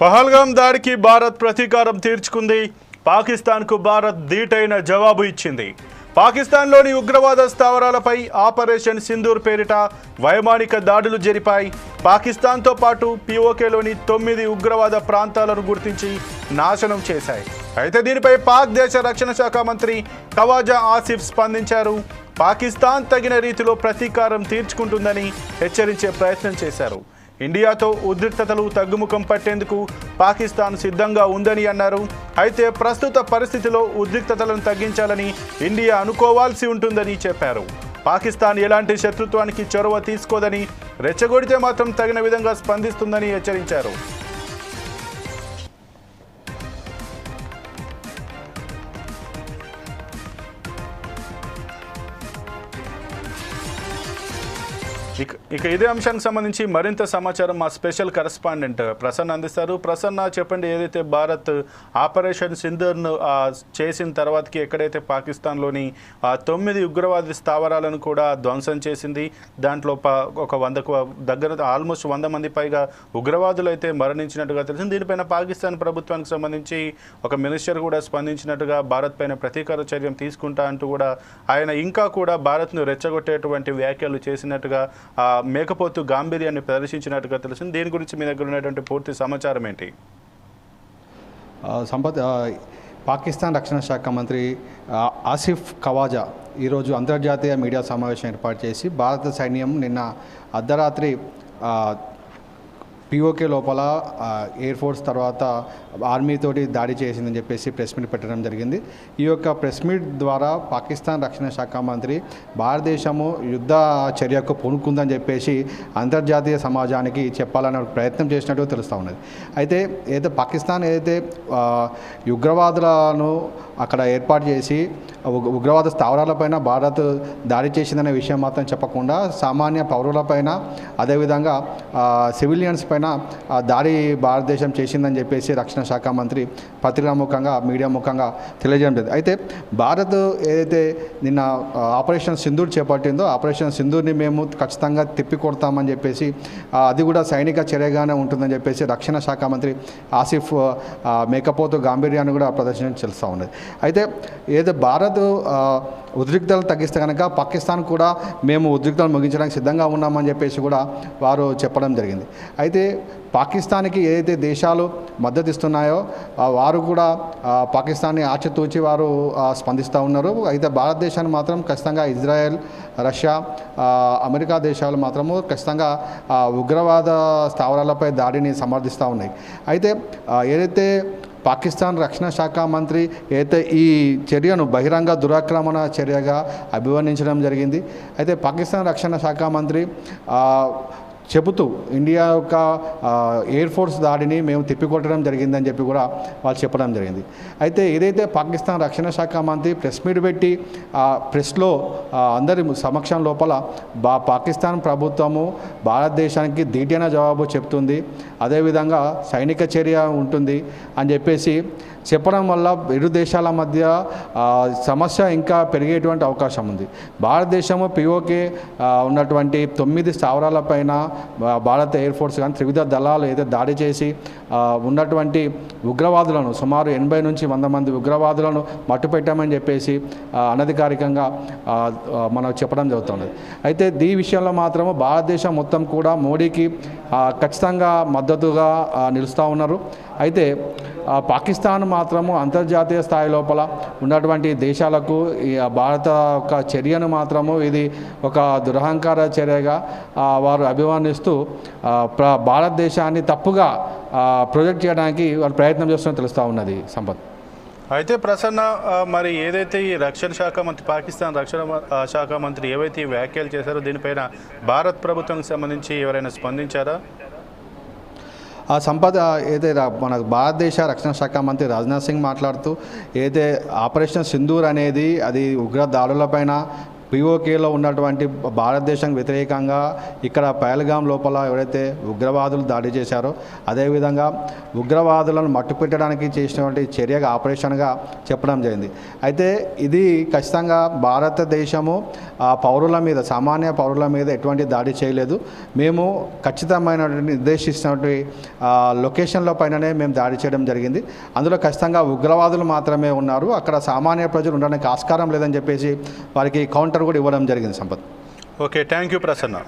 పహల్గాం దాడికి భారత్ ప్రతీకారం తీర్చుకుంది. పాకిస్తాన్కు భారత్ ధీటైన జవాబు ఇచ్చింది. పాకిస్తాన్లోని ఉగ్రవాద స్థావరాలపై ఆపరేషన్ సింధూర్ పేరిట వైమానిక దాడులు జరిపాయి. పాకిస్తాన్తో పాటు పిఓకేలోని తొమ్మిది ఉగ్రవాద ప్రాంతాలను గుర్తించి నాశనం చేశాయి. అయితే దీనిపై పాక్ దేశ రక్షణ శాఖ మంత్రి కవాజా ఆసిఫ్ స్పందించారు. పాకిస్తాన్ తగిన రీతిలో ప్రతీకారం తీర్చుకుంటుందని హెచ్చరించే ప్రయత్నం చేశారు. ఇండియాతో ఉద్రిక్తతలు తగ్గుముఖం పట్టేందుకు పాకిస్తాన్ సిద్ధంగా ఉందని అన్నారు. అయితే ప్రస్తుత పరిస్థితిలో ఉద్రిక్తతలను తగ్గించాలని ఇండియా అనుకోవాల్సి ఉంటుందని చెప్పారు. పాకిస్తాన్ ఎలాంటి శత్రుత్వానికి చొరవ తీసుకోదని రెచ్చగొడితే మాత్రం తగిన విధంగా స్పందిస్తుందని హెచ్చరించారు. ఇక ఇక ఇదే అంశానికి సంబంధించి మరింత సమాచారం మా స్పెషల్ కరెస్పాండెంట్ ప్రసన్న అందిస్తారు. ప్రసన్న చెప్పండి ఏదైతే భారత్ ఆపరేషన్ సింధూర్ను చేసిన తర్వాతకి ఎక్కడైతే పాకిస్తాన్లోని తొమ్మిది ఉగ్రవాది స్థావరాలను కూడా ధ్వంసం చేసింది దాంట్లో ప- ఒక వందకు దగ్గర ఆల్మోస్ట్ వంద మంది పైగా ఉగ్రవాదులు అయితే మరణించినట్టుగా తెలిసింది. దీనిపైన పాకిస్తాన్ ప్రభుత్వానికి సంబంధించి ఒక మినిస్టర్ కూడా స్పందించినట్టుగా భారత్ పైన ప్రతీకార చర్యం తీసుకుంటా అంటూ కూడా ఆయన ఇంకా కూడా భారత్ను రెచ్చగొట్టేటువంటి వ్యాఖ్యలు చేసినట్టుగా మేకపోతు గాంభీర్యాన్ని ప్రదర్శించినట్టుగా తెలిసింది దీని గురించి మీ దగ్గర ఉన్నటువంటి పూర్తి సమాచారం ఏంటి? సంపత్ పాకిస్తాన్ రక్షణ శాఖ మంత్రి ఆసిఫ్ ఖవాజా ఈరోజు అంతర్జాతీయ మీడియా సమావేశం ఏర్పాటు చేసి భారత సైన్యం నిన్న అర్ధరాత్రి పిఓకే లోపల ఎయిర్ ఫోర్స్ తర్వాత ఆర్మీతోటి దాడి చేసిందని చెప్పేసి ప్రెస్ మీట్ పెట్టడం జరిగింది. ఈ యొక్క ప్రెస్ మీట్ ద్వారా పాకిస్తాన్ రక్షణ శాఖ మంత్రి భారతదేశము యుద్ధ చర్యకు పూనుకుందని చెప్పేసి అంతర్జాతీయ సమాజానికి చెప్పాలనే ప్రయత్నం చేసినట్టు తెలుస్తూ ఉన్నది. అయితే ఏదైతే పాకిస్తాన్ ఏదైతే ఉగ్రవాదులను అక్కడ ఏర్పాటు చేసి ఉగ్రవాద స్థావరాలపైన భారత్ దాడి చేసిందనే విషయం మాత్రం చెప్పకుండా సామాన్య పౌరులపైన అదేవిధంగా సివిలియన్స్ పైన దాడి భారతదేశం చేసిందని చెప్పేసి రక్షణ శాఖ మంత్రి పత్రికా ముఖంగా మీడియా ముఖంగా తెలియజేయడం అయితే భారత్ ఏదైతే నిన్న ఆపరేషన్ సింధూర్ చేపట్టిందో ఆపరేషన్ సింధూర్ని మేము ఖచ్చితంగా తిప్పికొడతామని చెప్పేసి అది కూడా సైనిక చర్యగానే ఉంటుందని చెప్పేసి రక్షణ శాఖ మంత్రి ఆసిఫ్ మేకపోతు గాంభీర్యాన్ని కూడా ప్రదర్శన చేస్తూ ఉన్నది అయితే ఏదో భారత్ ఉద్రిక్తలు తగ్గిస్తే కనుక పాకిస్తాన్ కూడా మేము ఉద్రిక్తలు ముగించడానికి సిద్ధంగా ఉన్నామని చెప్పేసి కూడా వారు చెప్పడం జరిగింది. అయితే పాకిస్తాన్కి ఏదైతే దేశాలు మద్దతు ఇస్తున్నాయో వారు కూడా పాకిస్తాన్ని ఆచితూచి వారు స్పందిస్తూ ఉన్నారు. అయితే భారతదేశాన్ని మాత్రం ఖచ్చితంగా ఇజ్రాయెల్ రష్యా అమెరికా దేశాలు మాత్రము ఖచ్చితంగా ఉగ్రవాద స్థావరాలపై దాడిని సమర్థిస్తూ ఉన్నాయి. అయితే ఏదైతే పాకిస్తాన్ రక్షణ శాఖ మంత్రి అయితే ఈ చర్యను బహిరంగ దురాక్రమణ చర్యగా అభివర్ణించడం జరిగింది. అయితే పాకిస్తాన్ రక్షణ శాఖ మంత్రి చెబుతూ ఇండియా యొక్క ఎయిర్ ఫోర్స్ దాడిని మేము తిప్పికొట్టడం జరిగిందని చెప్పి కూడా వాళ్ళు చెప్పడం జరిగింది. అయితే ఏదైతే పాకిస్తాన్ రక్షణ శాఖ మంత్రి ప్రెస్ మీట్ పెట్టి ఆ ప్రెస్లో అందరి సమక్షం లోపల బా పాకిస్తాన్ ప్రభుత్వము భారతదేశానికి ధీటైన జవాబు చెప్తుంది. అదేవిధంగా సైనిక చర్య ఉంటుంది అని చెప్పేసి చెప్పడం వల్ల ఇరు దేశాల మధ్య సమస్య ఇంకా పెరిగేటువంటి అవకాశం ఉంది. భారతదేశము పిఓకే ఉన్నటువంటి తొమ్మిది స్థావరాలపైన పైన భారత ఎయిర్ ఫోర్స్ కానీ త్రివిధ దళాలు ఏదైతే దాడి చేసి ఉన్నటువంటి ఉగ్రవాదులను సుమారు ఎనభై నుంచి వంద మంది ఉగ్రవాదులను మట్టుపెట్టామని చెప్పేసి అనధికారికంగా మనం చెప్పడం జరుగుతుంది అయితే ఈ విషయంలో మాత్రము భారతదేశం మొత్తం కూడా మోడీకి ఖచ్చితంగా మద్దతుగా నిలుస్తూ ఉన్నారు. అయితే పాకిస్తాన్ మాత్రము అంతర్జాతీయ స్థాయి లోపల ఉన్నటువంటి దేశాలకు ఈ భారత యొక్క చర్యను మాత్రము ఇది ఒక దురహంకార చర్యగా వారు అభివర్ణిస్తూ ప్ర భారతదేశాన్ని తప్పుగా ప్రొజెక్ట్ చేయడానికి వారు ప్రయత్నం చేస్తున్నట్టు తెలుస్తూ ఉన్నది సంపత్. అయితే ప్రసన్న మరి ఏదైతే ఈ రక్షణ శాఖ మంత్రి పాకిస్తాన్ రక్షణ శాఖ మంత్రి ఏవైతే ఈ వ్యాఖ్యలు చేశారో దీనిపైన భారత్ ప్రభుత్వానికి సంబంధించి ఎవరైనా స్పందించారా? ఆ సంపద ఏదైతే మన భారతదేశ రక్షణ శాఖ మంత్రి రాజ్నాథ్ సింగ్ మాట్లాడుతూ ఏదైతే ఆపరేషన్ సింధూర్ అనేది అది ఉగ్ర దాడులపైన పిఓకేలో ఉన్నటువంటి భారతదేశం వ్యతిరేకంగా ఇక్కడ పహల్గాం లోపల ఎవరైతే ఉగ్రవాదులు దాడి చేశారో అదేవిధంగా ఉగ్రవాదులను మట్టుపెట్టడానికి చేసినటువంటి చర్యగా ఆపరేషన్గా చెప్పడం జరిగింది. అయితే ఇది ఖచ్చితంగా భారతదేశము ఆ పౌరుల మీద సామాన్య పౌరుల మీద ఎటువంటి దాడి చేయలేదు. మేము ఖచ్చితమైనటువంటి నిర్దేశిస్తున్నటువంటి లొకేషన్ల పైననే మేము దాడి చేయడం జరిగింది. అందులో ఖచ్చితంగా ఉగ్రవాదులు మాత్రమే ఉన్నారు. అక్కడ సామాన్య ప్రజలు ఉండడానికి ఆస్కారం లేదని చెప్పేసి వారికి కౌంటర్ కూడా ఇవ్వడం జరిగింది Sampath. Okay thank you Prasanna